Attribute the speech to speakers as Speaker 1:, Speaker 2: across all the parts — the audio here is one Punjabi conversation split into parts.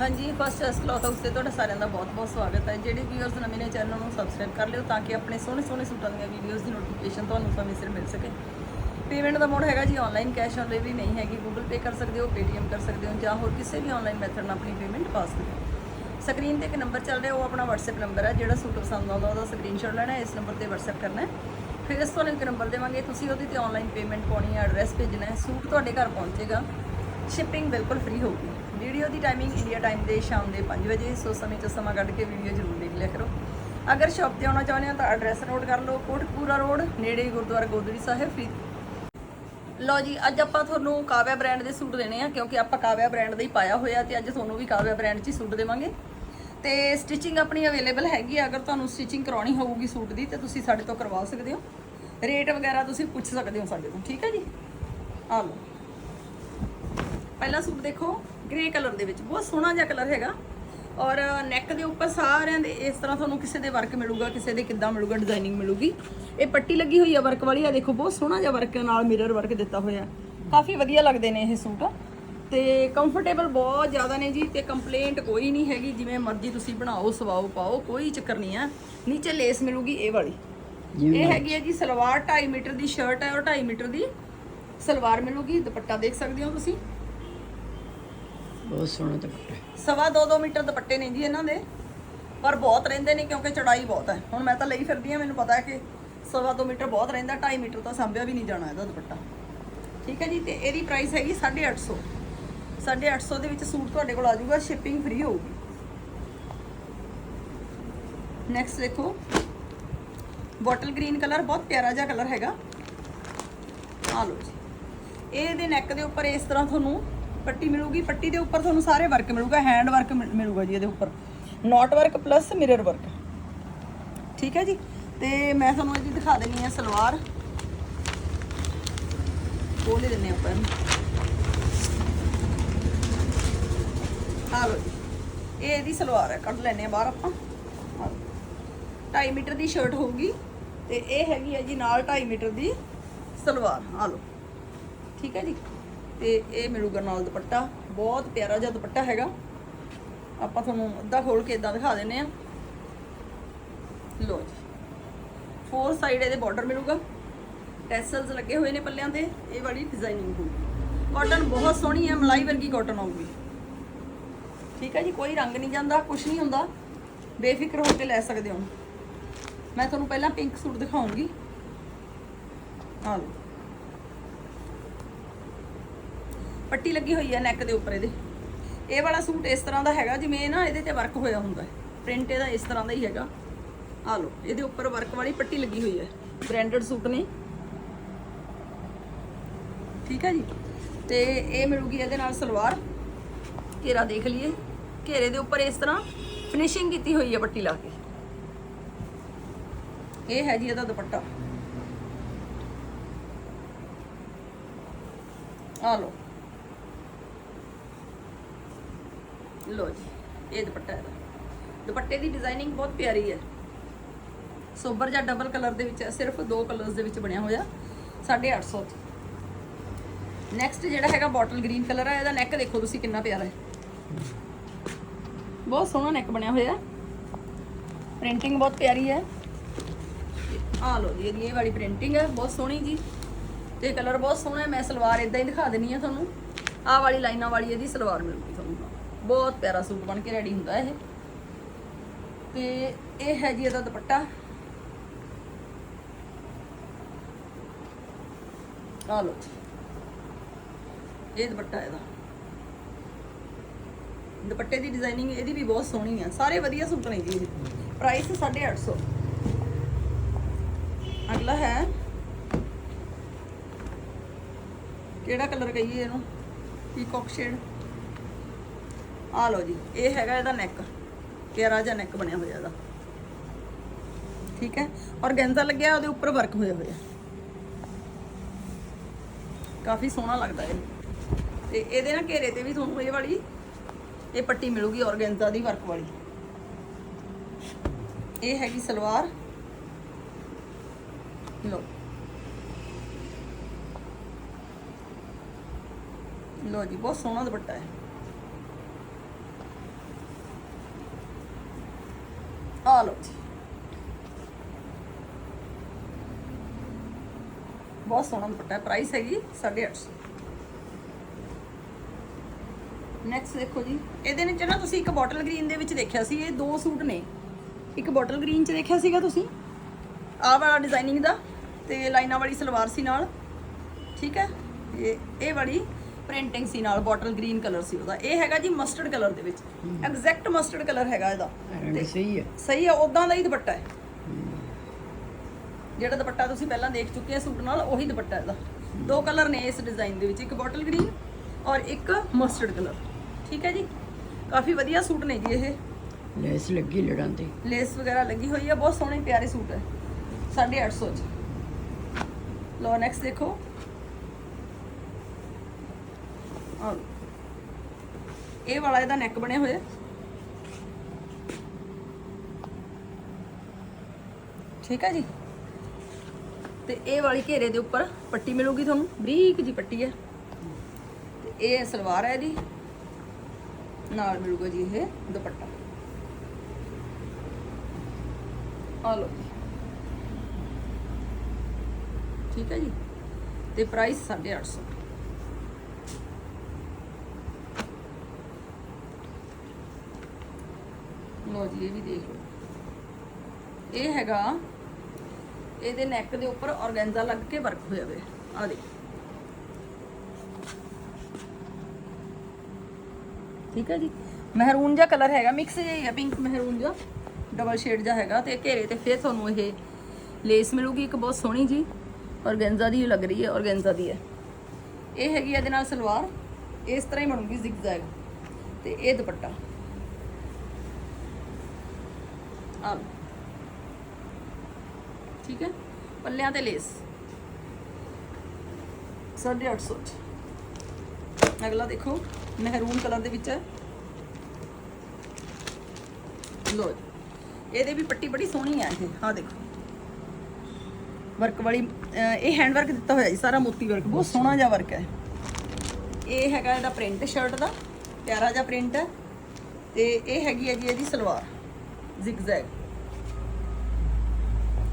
Speaker 1: ਹਾਂਜੀ ਫਸਟ ਐਸ ਕਲੌਥ ਹਾਊਸ ਤੇ ਤੁਹਾਡਾ ਸਾਰਿਆਂ ਦਾ ਬਹੁਤ-ਬਹੁਤ ਸਵਾਗਤ ਹੈ। ਜਿਹੜੇ ਵੀਅਰਸ ਨਵੇਂ ਨੇ ਚੈਨਲ ਨੂੰ ਸਬਸਕ੍ਰਾਈਬ ਕਰ ਲਿਓ ਤਾਂ ਕਿ ਆਪਣੇ ਸੋਹਣੇ-ਸੋਹਣੇ ਸੂਟਾਂ ਦੀਆਂ ਵੀਡੀਓਜ਼ ਦੀ ਨੋਟੀਫਿਕੇਸ਼ਨ ਤੁਹਾਨੂੰ ਸਮੇਂ ਸਿਰ ਮਿਲ ਸਕੇ। ਪੇਮੈਂਟ ਦਾ ਮੋਡ ਹੈਗਾ ਜੀ ਆਨਲਾਈਨ ਕੈਸ਼ ਔਨ ਡਿਲੀਵਰੀ ਨਹੀਂ ਹੈਗੀ ਗੂਗਲ ਪੇ ਕਰ ਸਕਦੇ ਹੋ ਪੇਟੀਐਮ ਕਰ ਸਕਦੇ ਹੋ ਜਾਂ ਹੋਰ ਕਿਸੇ ਵੀ ਆਨਲਾਈਨ ਮੈਥਡ ਨਾਲ ਆਪਣੀ ਪੇਮੈਂਟ ਪਾ ਸਕਦੇ ਹੋ। ਸਕਰੀਨ ਤੇ ਇੱਕ ਨੰਬਰ ਚੱਲ ਰਿਹਾ, ਉਹ ਆਪਣਾ WhatsApp ਨੰਬਰ ਹੈ, ਜਿਹੜਾ ਸੂਟ ਪਸੰਦ ਆਉਂਦਾ ਉਹਦਾ ਸਕਰੀਨਸ਼ਾਟ ਲੈਣਾ ਇਸ ਨੰਬਰ ਤੇ WhatsApp ਕਰਨਾ ਹੈ। ਫਿਰ ਇਸ ਤੁਹਾਨੂੰ ਇੱਕ ਨੰਬਰ ਦੇਵਾਂਗੇ, ਤੁਸੀਂ ਉਹਦੇ ਤੇ ਆਨਲਾਈਨ ਪੇਮੈਂਟ ਪਾਉਣੀ ਹੈ ਐਡਰੈਸ ਭੇਜਣਾ ਹੈ, ਸੂਟ ਤੁਹਾਡੇ ਘਰ ਪਹੁੰਚੇਗਾ ਸ਼ਿਪਿੰਗ ਬਿਲਕੁਲ ਫ੍ਰੀ ਹੋਊਗੀ। ਵੀਡੀਓ ਦੀ ਟਾਈਮਿੰਗ ਇੰਡੀਆ ਟਾਈਮ ਦੇ ਸ਼ਾਮ ਦੇ 5 ਵਜੇ, ਸੋ ਸਮੇਂ 'ਚ ਸਮਾਂ ਕੱਢ ਕੇ ਵੀਡੀਓ ਜ਼ਰੂਰ ਦੇਖ ਲਿਆ ਕਰੋ। ਅਗਰ ਸ਼ਾਪ ਤੇ ਆਉਣਾ ਚਾਹੁੰਦੇ ਹੋ ਤਾਂ ਐਡਰੈਸ ਨੋਟ ਕਰ ਲਓ, ਕੋਟਕਪੂਰਾ ਰੋਡ ਨੇੜੇ ਗੁਰਦੁਆਰਾ ਗੋਦੜੀ ਸਾਹਿਬ, ਫਰੀਦ ਲਓ ਜੀ, ਅੱਜ ਆਪਾਂ ਤੁਹਾਨੂੰ ਕਾਵਿਆ ਬ੍ਰਾਂਡ ਦੇ ਸੂਟ ਦੇਣੇ ਆ, ਕਿਉਂਕਿ ਆਪਾਂ ਕਾਵਿਆ ਬ੍ਰਾਂਡ ਦਾ ਹੀ ਪਾਇਆ ਹੋਇਆ ਤੇ ਅੱਜ ਤੁਹਾਨੂੰ ਵੀ ਕਾਵਿਆ ਬ੍ਰਾਂਡ 'ਚ ਹੀ ਸੂਟ ਦੇਵਾਂਗੇ। ਤੇ ਸਟਿਚਿੰਗ ਆਪਣੀ ਅਵੇਲੇਬਲ ਹੈਗੀ ਆ, ਅਗਰ ਤੁਹਾਨੂੰ ਸਟਿਚਿੰਗ ਕਰਾਉਣੀ ਹੋਊਗੀ ਸੂਟ ਦੀ, ਤੇ ਤੁਸੀਂ ਸਾਡੇ ਤੋਂ ਕਰਵਾ ਸਕਦੇ ਹੋ। ਰੇਟ ਵਗੈਰਾ ਤੁਸੀਂ ਪੁੱਛ ਸਕਦੇ ਹੋ ਸਾਡੇ ਤੋਂ, ਠੀਕ ਹੈ ਜੀ? ਆ ਲਓ। ਪਹਿਲਾ ਸੂਟ ਦੇਖੋ। ਗ੍ਰੇ ਕਲਰ ਦੇ ਵਿੱਚ ਬਹੁਤ ਸੋਹਣਾ ਜਿਹਾ ਕਲਰ ਹੈਗਾ। ਔਰ ਨੈਕ ਦੇ ਉੱਪਰ ਸਾਰਿਆਂ ਦੇ ਇਸ ਤਰ੍ਹਾਂ ਤੁਹਾਨੂੰ ਕਿਸੇ ਦੇ ਵਰਕ ਮਿਲੂਗਾ ਕਿਸੇ ਦੇ ਕਿੱਦਾਂ ਮਿਲੂਗਾ ਡਿਜ਼ਾਈਨਿੰਗ ਮਿਲੂਗੀ। ਇਹ ਪੱਟੀ ਲੱਗੀ ਹੋਈ ਆ ਵਰਕ ਵਾਲੀ ਆ ਦੇਖੋ ਬਹੁਤ ਸੋਹਣਾ ਜਿਹਾ ਵਰਕ ਨਾਲ ਮਿਰਰ ਵਰਕ ਦਿੱਤਾ ਹੋਇਆ। ਕਾਫੀ ਵਧੀਆ ਲੱਗਦੇ ਨੇ ਇਹ ਸੂਟ। ਤੇ ਕੰਫਰਟੇਬਲ ਬਹੁਤ ਜ਼ਿਆਦਾ ਨੇ ਜੀ ਤੇ ਕੰਪਲੇਂਟ ਕੋਈ ਨਹੀਂ ਹੈਗੀ ਜਿਵੇਂ ਮਰਜ਼ੀ ਤੁਸੀਂ ਬਣਾਓ ਸਵਾਓ ਪਾਓ ਕੋਈ ਚੱਕਰ ਨਹੀਂ ਆ ਨੀਚੇ ਲੇਸ ਮਿਲੂਗੀ ਇਹ ਵਾਲੀ। ਇਹ ਹੈਗੀ ਹੈ ਜੀ ਸਲਵਾਰ 2.5 ਮੀਟਰ ਦੀ ਸ਼ਰਟ ਹੈ ਔਰ 2.5 ਮੀਟਰ ਦੀ ਸਲਵਾਰ ਮਿਲੂਗੀ ਦੁਪੱਟਾ ਦੇਖ ਸਕਦੇ ਹੋ ਤੁਸੀਂ।
Speaker 2: ਬਹੁਤ ਸੋਹਣਾ ਦੁਪੱਟਾ। ਹੈ।
Speaker 1: ਸਵਾ ਦੋ ਦੋ ਮੀਟਰ ਦੁਪੱਟੇ ਨੇ ਜੀ ਇਹਨਾਂ ਦੇ, ਪਰ ਬਹੁਤ ਰਹਿੰਦੇ ਨੇ ਕਿਉਂਕਿ ਚੜਾਈ ਬਹੁਤ ਹੈ। ਹੁਣ ਮੈਂ ਤਾਂ ਲਈ ਫਿਰਦੀ ਆ ਮੈਨੂੰ ਪਤਾ ਹੈ ਕਿ ਸਵਾ ਦੋ ਮੀਟਰ ਬਹੁਤ ਰਹਿੰਦਾ 2.5 ਮੀਟਰ ਤਾਂ ਸੰਭਿਆ ਵੀ ਨਹੀਂ ਜਾਣਾ ਇਹਦਾ ਦੁਪੱਟਾ। ਠੀਕ ਹੈ ਜੀ, ਤੇ ਇਹਦੀ ਪ੍ਰਾਈਸ ਹੈਗੀ 850 850 ਦੇ ਵਿੱਚ ਸੂਟ ਤੁਹਾਡੇ ਕੋਲ ਆ ਜਾਊਗਾ ਸ਼ਿਪਿੰਗ ਫ੍ਰੀ ਹੋਊਗੀ। ਨੈਕਸਟ ਦੇਖੋ ਬੋਟਲ ਗ੍ਰੀਨ ਕਲਰ ਬਹੁਤ ਪਿਆਰਾ ਜਿਹਾ ਕਲਰ ਹੈਗਾ। ਆ ਲਓ ਜੀ। ਇਹਦੇ ਨੈਕ ਦੇ ਉੱਪਰ ਇਸ ਤਰ੍ਹਾਂ ਤੁਹਾਨੂੰ ਪੱਟੀ ਮਿਲੂਗੀ, ਪੱਟੀ ਦੇ ਉੱਪਰ ਤੁਹਾਨੂੰ ਸਾਰੇ ਵਰਕ ਮਿਲੂਗਾ ਹੈਂਡ ਵਰਕ ਮਿਲੂਗਾ ਜੀ ਇਹਦੇ ਉੱਪਰ। Knot work plus mirror work ਠੀਕ ਹੈ ਜੀ? ਤੇ ਮੈਂ ਤੁਹਾਨੂੰ ਇਹਦੀ ਦਿਖਾ ਦੇਣੀ ਆ ਸਲਵਾਰ। ਖੋਲ ਹੀ ਦਿੰਨੇ ਉੱਪਰ ਆ ਲਓ ਜੀ। ਇਹ ਇਹਦੀ ਸਲਵਾਰ ਹੈ, ਕੱਢ ਲੈਨੇ ਆ ਬਾਹਰ ਆਪਾਂ। ਆਹ 2.5 ਮੀਟਰ ਦੀ ਸ਼ਰਟ ਹੋਊਗੀ। ਤੇ ਇਹ ਹੈਗੀ ਹੈ ਜੀ ਨਾਲ 2.5 ਮੀਟਰ ਦੀ ਸਲਵਾਰ। ਆ ਲਓ। ਠੀਕ ਹੈ ਜੀ? ਤੇ ਇਹ ਮਿਲੂਗਾ ਨਾਲ ਦੁਪੱਟਾ। ਬਹੁਤ ਪਿਆਰਾ ਜਿਹਾ ਦੁਪੱਟਾ ਹੈਗਾ। ਆਪਾਂ ਤੁਹਾਨੂੰ ਅੱਧਾ ਖੋਲ ਕੇ ਇਦਾਂ ਦਿਖਾ ਦਿੰਨੇ ਆ ਲਓ ਜੀ। ਫੋਰ ਸਾਈਡ ਇਹਦੇ ਬਾਰਡਰ ਮਿਲੂਗਾ। ਟੈਸਲਸ ਲੱਗੇ ਹੋਏ ਨੇ ਪੱਲਿਆਂ ਤੇ। ਇਹ ਵਾਲੀ ਡਿਜ਼ਾਈਨਿੰਗ ਹੋਊਗੀ। ਕਾਟਨ ਬਹੁਤ ਸੋਹਣੀ ਹੈ, ਮਲਾਈ ਵਰਗੀ ਕਾਟਨ ਆਊਗੀ। ਠੀਕ ਹੈ ਜੀ, ਕੋਈ ਰੰਗ ਨਹੀਂ ਜਾਂਦਾ ਕੁਝ ਨਹੀਂ ਹੁੰਦਾ। ਬੇਫਿਕਰ ਹੋ ਕੇ ਲੈ ਸਕਦੇ ਹੋ। ਮੈਂ ਤੁਹਾਨੂੰ ਪਹਿਲਾਂ ਪਿੰਕ ਸੂਟ ਦਿਖਾਉਂਗੀ। ਆ ਲਓ। ਪੱਟੀ ਲੱਗੀ ਹੋਈ ਹੈ ਨੈਕ ਦੇ ਉੱਪਰ ਇਹਦੇ। ਇਹ ਵਾਲਾ ਸੂਟ ਇਸ ਤਰ੍ਹਾਂ ਦਾ ਹੈਗਾ ਜਿਵੇਂ ਨਾ ਇਹਦੇ ਤੇ ਵਰਕ ਹੋਇਆ ਹੁੰਦਾ ਹੈ। ਪ੍ਰਿੰਟ ਇਹਦਾ ਇਸ ਤਰ੍ਹਾਂ ਦਾ ਹੀ ਹੈਗਾ। ਆ ਲਓ, ਇਹਦੇ ਉੱਪਰ ਵਰਕ ਵਾਲੀ ਪੱਟੀ ਲੱਗੀ ਹੋਈ ਹੈ। ਬ੍ਰਾਂਡਡ ਸੂਟ ਨੇ। ਠੀਕ ਹੈ ਜੀ? ਤੇ ਇਹ ਮਿਲੂਗੀ ਇਹਦੇ ਨਾਲ ਸਲਵਾਰ। ਘੇਰਾ ਦੇਖ ਲਈਏ। ਘੇਰੇ ਦੇ ਉੱਪਰ ਇਸ ਤਰ੍ਹਾਂ ਫਿਨਿਸ਼ਿੰਗ ਕੀਤੀ ਹੋਈ ਹੈ ਪੱਟੀ ਲਾ ਕੇ। ਇਹ ਹੈ ਜੀ ਇਹਦਾ ਦੁਪੱਟਾ। ਆ ਲਓ। ਲੋ ਜੀ, ਇਹ ਦੁਪੱਟਾ ਹੈ ਦੁਪੱਟੇ ਦੀ ਡਿਜ਼ਾਈਨਿੰਗ ਬਹੁਤ ਪਿਆਰੀ ਹੈ। ਸੋਬਰ ਜਾਂ ਡਬਲ ਕਲਰ ਦੇ ਵਿੱਚ ਹੈ, ਸਿਰਫ ਦੋ ਕਲਰਸ ਦੇ ਵਿੱਚ ਬਣਿਆ ਹੋਇਆ 850 ਨੈਕਸਟ ਜਿਹੜਾ ਹੈਗਾ ਬੋਟਲ ਗ੍ਰੀਨ ਕਲਰ ਆ ਇਹਦਾ ਨੈਕ ਦੇਖੋ ਤੁਸੀਂ ਕਿੰਨਾ ਪਿਆਰਾ ਹੈ। ਬਹੁਤ ਸੋਹਣਾ ਨੈਕ ਬਣਿਆ ਹੋਇਆ। ਪ੍ਰਿੰਟਿੰਗ ਬਹੁਤ ਪਿਆਰੀ ਹੈ। ਆ ਲੋ ਜੀ, ਇਹਦੀ ਇਹ ਵਾਲੀ ਪ੍ਰਿੰਟਿੰਗ ਹੈ, ਬਹੁਤ ਸੋਹਣੀ ਜੀ। ਤੇ ਕਲਰ ਬਹੁਤ ਸੋਹਣਾ ਹੈ, ਮੈਂ ਸਲਵਾਰ ਇਦਾਂ ਹੀ ਦਿਖਾ ਦਿੰਨੀ ਆ ਤੁਹਾਨੂੰ। ਆਹ ਵਾਲੀ ਲਾਈਨਾਂ ਵਾਲੀ ਇਹਦੀ ਸਲਵਾਰ ਮਿਲੂਗੀ ਤੁਹਾਨੂੰ। ਬਹੁਤ ਪਿਆਰਾ ਸੂਟ ਬਣ ਕੇ ਰੈਡੀ ਹੁੰਦਾ ਇਹ। ਤੇ ਇਹ ਹੈ ਜੀ ਇਹਦਾ ਦੁਪੱਟਾ। ਆ ਲੋ ਇਹ ਦੁਪੱਟਾ ਇਹਦਾ। ਦੁਪੱਟੇ ਦੀ ਡਿਜ਼ਾਈਨਿੰਗ ਇਹਦੀ ਵੀ ਬਹੁਤ ਸੋਹਣੀ ਆ। ਸਾਰੇ ਵਧੀਆ ਸੂਟ ਨੇ ਜੀ ਪ੍ਰਾਈਸ 850 ਅਗਲਾ ਹੈ। ਕਿਹੜਾ ਕਲਰ ਕਹੀਏ ਇਹਨੂੰ? ਪੀਕੌਕ ਸ਼ੇਡ ਆ ਲਓ ਜੀ, ਇਹ ਹੈਗਾ ਇਹਦਾ ਨੈਕ ਕਿਹੜਾ ਜਿਹਾ ਨੈਕ ਬਣਿਆ ਹੋਇਆ ਇਹਦਾ। ਠੀਕ ਹੈ? ਔਰ ਗੈਂਜ਼ਾ ਲੱਗਿਆ, ਉਹਦੇ ਉੱਪਰ ਵਰਕ ਹੋਇਆ ਹੋਇਆ। ਕਾਫੀ ਸੋਹਣਾ ਲੱਗਦਾ ਇਹ। ਤੇ ਇਹਦੇ ਨਾਲ ਘੇਰੇ ਤੇ ਵੀ ਤੁਹਾਨੂੰ ਇਹ ਵਾਲੀ, ਇਹ ਪੱਟੀ ਮਿਲੂਗੀ ਔਰਗੈਂਜ਼ਾ ਦੀ ਵਰਕ ਵਾਲੀ। ਇਹ ਹੈਗੀ ਸਲਵਾਰ। ਲੋ ਲੋ ਜੀ, ਬਹੁਤ ਸੋਹਣਾ ਦੁਪੱਟਾ ਹੈ। ਆ ਲਓ ਜੀ। ਬਹੁਤ ਸੋਹਣਾ ਦੁਪੱਟਾ ਪ੍ਰਾਈਸ ਹੈਗੀ 850 ਨੈਕਸਟ ਦੇਖੋ ਜੀ, ਇਹਦੇ ਵਿੱਚ ਨਾ ਤੁਸੀਂ ਇੱਕ ਬੋਟਲ ਗ੍ਰੀਨ ਦੇ ਵਿੱਚ ਦੇਖਿਆ ਸੀ, ਇਹ ਦੋ ਸੂਟ ਨੇ। ਇੱਕ ਬੋਟਲ ਗ੍ਰੀਨ ਚ ਦੇਖਿਆ ਸੀਗਾ ਤੁਸੀਂ? ਆਹ ਵਾਲਾ ਡਿਜ਼ਾਈਨਿੰਗ ਦਾ ਤੇ ਲਾਈਨਾਂ ਵਾਲੀ ਸਲਵਾਰ ਸੀ ਨਾਲ। ਠੀਕ ਹੈ? ਇਹ ਇਹ ਵਾਲੀ ਪ੍ਰਿੰਟਿੰਗ ਸੀ ਨਾਲ ਬੋਟਲ ਗ੍ਰੀਨ ਕਲਰ ਸੀ ਉਹਦਾ। ਇਹ ਹੈਗਾ ਜੀ ਮਸਟਰਡ ਕਲਰ ਦੇ ਵਿੱਚ। ਐਗਜ਼ੈਕਟ ਮਸਟਰਡ ਕਲਰ ਹੈਗਾ ਇਹਦਾ।
Speaker 2: ਰੰਗ ਸਹੀ ਹੈ।
Speaker 1: ਸਹੀ ਹੈ ਉਦਾਂ ਦਾ ਹੀ ਦੁਪੱਟਾ ਹੈ। ਜਿਹੜਾ ਦੁਪੱਟਾ ਤੁਸੀਂ ਪਹਿਲਾਂ ਦੇਖ ਚੁੱਕੇ ਆ ਸੂਟ ਨਾਲ ਉਹੀ ਦੁਪੱਟਾ ਇਹਦਾ। ਦੋ ਕਲਰ ਨੇ ਇਸ ਡਿਜ਼ਾਈਨ ਦੇ ਵਿੱਚ ਇੱਕ ਬੋਟਲ ਗ੍ਰੀਨ ਔਰ ਇੱਕ ਮਸਟਰਡ ਕਲਰ ਠੀਕ ਹੈ ਜੀ? ਕਾਫੀ ਵਧੀਆ ਸੂਟ ਨੇ ਜੀ ਇਹ।
Speaker 2: ਲੈਸ ਲੱਗੀ ਲੜਾਂ ਤੇ।
Speaker 1: ਲੇਸ ਵਗੈਰਾ ਲੱਗੀ ਹੋਈ ਹੈ ਬਹੁਤ ਸੋਹਣੇ ਪਿਆਰੇ ਸੂਟ ਹੈ। 850 ਚ। ਲੋ ਨੈਕਸਟ ਦੇਖੋ। ਆਹ। ਇਹ ਵਾਲਾ ਇਹਦਾ ਨੈਕ ਬਣਿਆ ਹੋਇਆ। ਠੀਕ ਹੈ ਜੀ? ਤੇ ਇਹ ਵਾਲੀ ਘੇਰੇ ਦੇ ਉੱਪਰ ਪੱਟੀ ਮਿਲੂਗੀ ਤੁਹਾਨੂੰ। ਬਰੀਕ ਜੀ ਪੱਟੀ ਹੈ। ਤੇ ਇਹ ਸਲਵਾਰ ਹੈ ਜੀ ਨਾਲ ਮਿਲੂਗਾ ਜੀ ਇਹ ਦੁਪੱਟਾ। ਆ ਲਓ ਠੀਕ ਹੈ ਜੀ? ਤੇ ਪ੍ਰਾਈਸ 850 ਲਓ ਜੀ, ਇਹ ਵੀ ਦੇਖ ਲਓ। ਇਹ ਹੈਗਾ, ਇਹਦੇ ਨੈਕ ਦੇ ਉੱਪਰ ਔਰਗੈਂਜ਼ਾ ਲੱਗ ਕੇ ਵਰਕ ਹੋਇਆ ਹੋਇਆ। ਆ ਦੇ ਠੀਕ ਹੈ ਜੀ? ਮਹਿਰੂਨ ਜਿਹਾ ਕਲਰ ਹੈਗਾ ਮਿਕਸ ਜਿਹਾ ਹੈ ਪਿੰਕ ਮਹਿਰੂਨ ਜਿਹਾ। ਡਬਲ ਸ਼ੇਡ ਜਿਹਾ ਹੈਗਾ ਤੇ ਘੇਰੇ ਤੇ ਫਿਰ ਤੁਹਾਨੂੰ ਇਹ ਲੇਸ ਮਿਲੂਗੀ, ਇੱਕ ਬਹੁਤ ਸੋਹਣੀ ਜੀ। ਔਰਗੈਂਜ਼ਾ ਦੀ ਲੱਗ ਰਹੀ ਹੈ ਔਰਗੈਂਜ਼ਾ ਦੀ ਹੈ। ਇਹ ਹੈਗੀ ਇਹਦੇ ਨਾਲ ਸਲਵਾਰ। ਇਸ ਤਰ੍ਹਾਂ ਹੀ ਬਣੂਗੀ ਜ਼ਿਗਜ਼ੈਗ ਤੇ ਇਹ ਦੁਪੱਟਾ। ਆ। ਠੀਕ ਹੈ? ਪੱਲਿਆਂ ਤੇ ਲੇਸ। 850 ਚ ਅਗਲਾ ਦੇਖੋ ਮਹਿਰੂਨ ਕਲਰ ਦੇ ਵਿੱਚ ਹੈ। ਲੋ ਇਹਦੇ ਵੀ ਪੱਟੀ ਬੜੀ ਸੋਹਣੀ ਹੈ ਇਹ। ਆ ਦੇਖੋ। ਵਰਕ ਵਾਲੀ ਇਹ ਹੈਂਡ ਵਰਕ ਦਿੱਤਾ ਹੋਇਆ ਜੀ ਸਾਰਾ ਮੋਤੀ ਵਰਕ ਬਹੁਤ ਸੋਹਣਾ ਜਿਹਾ ਵਰਕ ਹੈ। ਇਹ ਹੈਗਾ ਇਹਦਾ ਪ੍ਰਿੰਟ ਸ਼ਰਟ ਦਾ। ਪਿਆਰਾ ਜਿਹਾ ਪ੍ਰਿੰਟ ਹੈ। ਤੇ ਇਹ ਹੈਗੀ ਹੈ ਜੀ ਇਹਦੀ ਸਲਵਾਰ। ਜ਼ਿਗਜ਼ੈਗ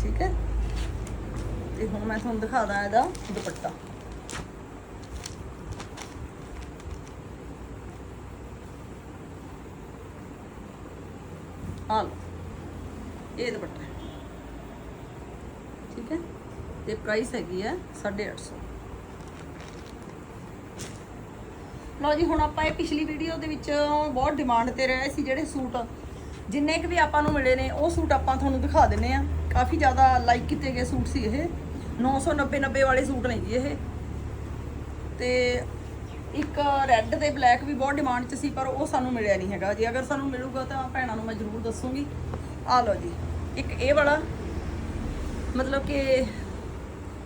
Speaker 1: ਠੀਕ ਹੈ? ਤੇ ਹੁਣ ਮੈਂ ਤੁਹਾਨੂੰ ਦਿਖਾਦਾ ਇਹਦਾ ਦੁਪੱਟਾ। ਆ ਇਹ ਦੁਪੱਟਾ ਠੀਕ ਹੈ? ਤੇ ਪ੍ਰਾਈਸ ਹੈਗੀ ਹੈ 850 ਲਓ ਜੀ, ਹੁਣ ਆਪਾਂ ਇਹ ਪਿਛਲੀ ਵੀਡੀਓ ਦੇ ਵਿੱਚ ਬਹੁਤ ਡਿਮਾਂਡ ਤੇ ਰਹੇ ਸੀ ਜਿਹੜੇ ਸੂਟ। ਜਿੰਨੇ ਕੁ ਵੀ ਆਪਾਂ ਨੂੰ ਮਿਲੇ ਨੇ, ਉਹ ਸੂਟ ਆਪਾਂ ਤੁਹਾਨੂੰ ਦਿਖਾ ਦਿੰਨੇ ਆ। ਕਾਫੀ ਜ਼ਿਆਦਾ ਲਾਈਕ ਕੀਤੇ ਗਏ ਸੂਟ ਸੀ ਇਹ। 990 90 ਵਾਲੇ ਸੂਟ ਨੇ ਜੀ ਇਹ। ਤੇ ਇੱਕ ਰੈੱਡ ਤੇ ਬਲੈਕ ਵੀ ਬਹੁਤ ਡਿਮਾਂਡ 'ਚ ਸੀ, ਪਰ ਉਹ ਸਾਨੂੰ ਮਿਲਿਆ ਨਹੀਂ ਹੈਗਾ। ਜੀ ਅਗਰ ਸਾਨੂੰ ਮਿਲੂਗਾ ਤਾਂ ਭੈਣਾਂ ਨੂੰ ਮੈਂ ਜ਼ਰੂਰ ਦੱਸੂਗੀ। ਆ ਲਓ ਜੀ। ਇੱਕ ਇਹ ਵਾਲਾ, ਮਤਲਬ ਕਿ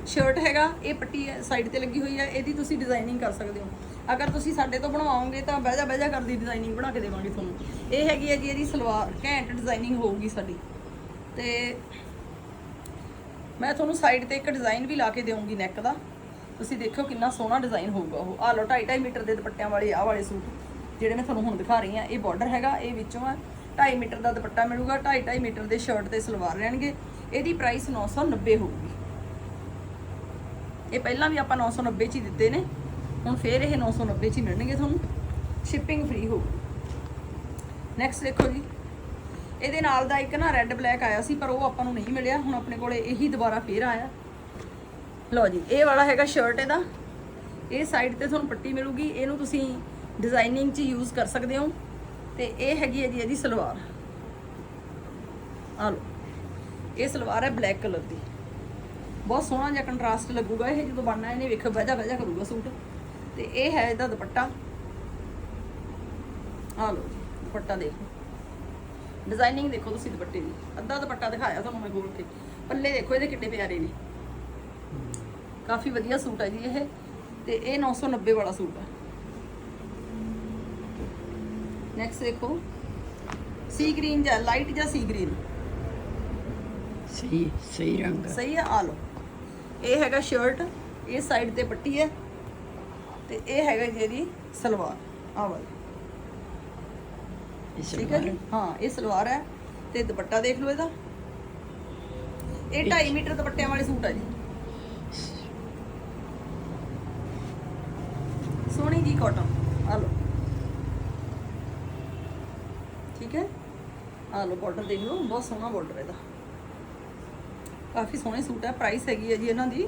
Speaker 1: ਸ਼ਰਟ ਹੈਗਾ, ਇਹ ਪੱਟੀ ਸਾਈਡ ਤੇ ਲੱਗੀ ਹੋਈ ਹੈ। ਇਹਦੀ ਤੁਸੀਂ ਡਿਜ਼ਾਈਨਿੰਗ ਕਰ ਸਕਦੇ ਹੋ। ਅਗਰ ਤੁਸੀਂ ਸਾਡੇ ਤੋਂ ਬਣਵਾਓਗੇ ਤਾਂ ਬਹਿਜਾ ਬਹਿਜਾ ਕਰਦੀ ਡਿਜ਼ਾਈਨਿੰਗ ਬਣਾ ਕੇ ਦੇਵਾਂਗੇ ਤੁਹਾਨੂੰ। ਇਹ ਹੈਗੀ ਹੈ ਜੀ ਇਹਦੀ ਸਲਵਾਰ, ਘੈਂਟ ਡਿਜ਼ਾਈਨਿੰਗ ਹੋਊਗੀ ਸਾਡੀ। ਤੇ ਮੈਂ ਤੁਹਾਨੂੰ ਸਾਈਡ ਤੇ ਇੱਕ ਡਿਜ਼ਾਈਨ ਵੀ ਲਾ ਕੇ ਦੇਵਾਂਗੀ ਨੈਕ ਦਾ। ਤੁਸੀਂ ਦੇਖਿਓ ਕਿੰਨਾ ਸੋਹਣਾ ਡਿਜ਼ਾਈਨ ਹੋਊਗਾ ਉਹ। ਆ ਲਓ 2.5 ਮੀਟਰ ਦੇ ਦੁਪੱਟਿਆਂ ਵਾਲੇ, ਆਹ ਵਾਲੇ ਸੂਟ, ਜਿਹੜੇ ਮੈਂ ਤੁਹਾਨੂੰ ਹੁਣ ਦਿਖਾ ਰਹੀ ਹਾਂ। ਇਹ ਬਾਰਡਰ ਹੈਗਾ, ਇਹ ਵਿੱਚੋਂ ਆ 2.5 ਮੀਟਰ ਦਾ ਦੁਪੱਟਾ ਮਿਲੂਗਾ। 2.5 ਮੀਟਰ ਦੇ ਸ਼ਰਟ ਤੇ ਸਲਵਾਰ ਰਹਿਣਗੇ। ਇਹਦੀ ਪ੍ਰਾਈਸ 990 ਹੋਊਗੀ। ਇਹ ਪਹਿਲਾਂ ਵੀ ਆਪਾਂ 990 ਚ ਹੀ ਦਿੱਤੇ ਨੇ। ਹੁਣ ਫੇਰ ਇਹ 990 ਚ ਹੀ ਮਿਲਣਗੇ ਤੁਹਾਨੂੰ। ਸ਼ਿਪਿੰਗ ਫ੍ਰੀ ਹੋਊਗੀ ਨੈਕਸਟ ਦੇਖੋ ਜੀ। ਇਹਦੇ ਨਾਲ ਦਾ ਇੱਕ ਨਾ ਰੈੱਡ ਬਲੈਕ ਆਇਆ ਸੀ, ਪਰ ਉਹ ਆਪਾਂ ਨੂੰ ਨਹੀਂ ਮਿਲਿਆ। ਹੁਣ ਆਪਣੇ ਕੋਲੇ ਇਹੀ ਦੁਬਾਰਾ ਫੇਰ ਆਇਆ। ਲਓ ਜੀ, ਇਹ ਵਾਲਾ ਹੈਗਾ ਸ਼ਰਟ ਇਹਦਾ। ਇਹ ਸਾਈਡ ਤੇ ਤੁਹਾਨੂੰ ਪੱਟੀ ਮਿਲੂਗੀ। ਇਹਨੂੰ ਤੁਸੀਂ ਡਿਜ਼ਾਈਨਿੰਗ 'ਚ ਯੂਜ਼ ਕਰ ਸਕਦੇ ਹੋ। ਤੇ ਇਹ ਹੈਗੀ ਹੈ ਜੀ ਇਹਦੀ ਸਲਵਾਰ। ਆ ਲਓ। ਇਹ ਸਲਵਾਰ ਹੈ ਬਲੈਕ ਕਲਰ ਦੀ। ਬਹੁਤ ਸੋਹਣਾ ਜਿਹਾ ਕੰਟਰਾਸਟ ਲੱਗੂਗਾ ਇਹ, ਜਦੋਂ ਬਣਨਾ ਇਹਨੇ ਵੇਖੋ ਵਜਾ ਵਜਾ ਕਰੂਗਾ ਸੂਟ। ਤੇ ਇਹ ਹੈ ਇਹਦਾ ਦੁਪੱਟਾ। ਆ ਜੀ ਦੁਪੱਟਾ ਦੇਖੋ ਡਿਜ਼ਾਈਨਿੰਗ ਦੇਖੋ ਤੁਸੀਂ ਦੁਪੱਟੇ ਦੀ। ਅੱਧਾ ਦੁਪੱਟਾ ਦਿਖਾਇਆ ਤੁਹਾਨੂੰ ਮੈਂ ਖੋਲ ਕੇ। ਪੱਲੇ ਦੇਖੋ ਇਹਦੇ ਕਿੱਡੇ ਪਿਆਰੇ ਨੇ। ਕਾਫੀ ਵਧੀਆ ਸੂਟ ਹੈ ਜੀ ਇਹ। ਤੇ ਇਹ 990 ਵਾਲਾ ਸੂਟ ਹੈ। ਨੈਕਸਟ ਦੇਖੋ। ਸੀ ਗ੍ਰੀਨ ਜਾਂ ਲਾਈਟ ਜਾਂ ਸੀ ਗ੍ਰੀਨ
Speaker 2: ਸਹੀ ਸਹੀ ਰੰਗ।
Speaker 1: ਸਹੀ ਹੈ ਆ ਲਓ। ਇਹ ਹੈਗਾ ਸ਼ਰਟ ਇਹ ਸਾਈਡ ਤੇ ਪੱਟੀ ਹੈ। ਤੇ ਇਹ ਹੈਗਾ ਜੀ ਇਹਦੀ ਸਲਵਾਰ ਆ ਵਾਲੀ। ਠੀਕ ਹੈ ਜੀ? ਹਾਂ? ਇਹ ਸਲਵਾਰ ਹੈ ਤੇ ਦੁਪੱਟਾ ਦੇਖ ਲਓ ਇਹਦਾ। ਇਹ 2.5 ਮੀਟਰ ਦੁਪੱਟਿਆਂ ਵਾਲੇ ਸੂਟ ਆ ਜੀ। ਸੋਹਣੀ ਜੀ ਕਾਟਨ ਆ ਲਓ। ਠੀਕ ਹੈ? ਆ ਲਓ ਬਾਰਡਰ ਦੇਖ ਲਓ ਬਹੁਤ ਸੋਹਣਾ ਬਾਰਡਰ ਇਹਦਾ। ਕਾਫੀ ਸੋਹਣੇ ਸੂਟ ਹੈ ਪ੍ਰਾਈਸ ਹੈਗੀ ਹੈ ਜੀ ਇਹਨਾਂ ਦੀ